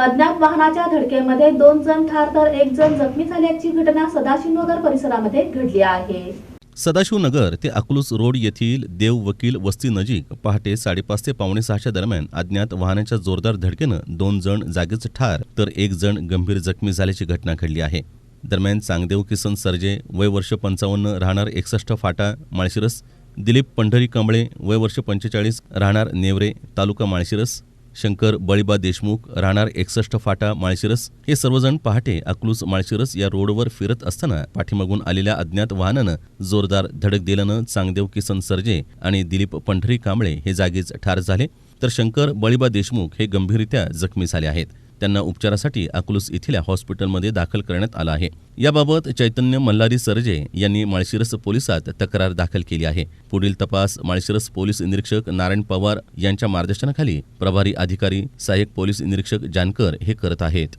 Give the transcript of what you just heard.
अज्ञात वाहनाच्या धडकेमध्ये दोन जण ठार तर एक जण जखमी झाल्याची घटना सदाशिवनगर परिसरामध्ये घडली आहे. सदाशिवनगर ते अकलूस रोड येथील देव वकील वस्ती नजीक पहाटे साडेपाच ते पावणे सहाच्या दरम्यान अज्ञात वाहनाच्या जोरदार धडकेनं दोन जण जागीच ठार तर एक जण गंभीर जखमी झाल्याची घटना घडली आहे. दरम्यान चांगदेव किसन सरजे वय वर्ष पंचावन्न राहणार एकसष्ट फाटा माळशिरस दिलीप पंढरी कांबळे वय वर्ष पंचेचाळीस राहणार नेवरे तालुका माळशिरस शंकर बळीबा देशमुख राहणार एकसष्ट फाटा माळशिरस हे सर्वजण पहाटे अकलूस माळशिरस या रोडवर फिरत असताना पाठीमागून आलेल्या अज्ञात वाहनानं जोरदार धडक दिल्यानं चांगदेव किसन सरजे आणि दिलीप पंढरी कांबळे हे जागीच ठार झाले. तर शंकर बळीबा देशमुख हे गंभीररित्या जखमी झाले आहेत. त्यांना उपचारासाठी अकलूस इथल्या हॉस्पिटलमध्ये दाखल करण्यात आलं आहे. याबाबत चैतन्य मल्हारी सरजे यांनी माळशिरस पोलिसात तक्रार दाखल केली आहे. पुढील तपास माळशिरस पोलीस निरीक्षक नारायण पवार यांच्या मार्गदर्शनाखाली प्रभारी अधिकारी सहाय्यक पोलीस निरीक्षक जानकर हे करत आहेत.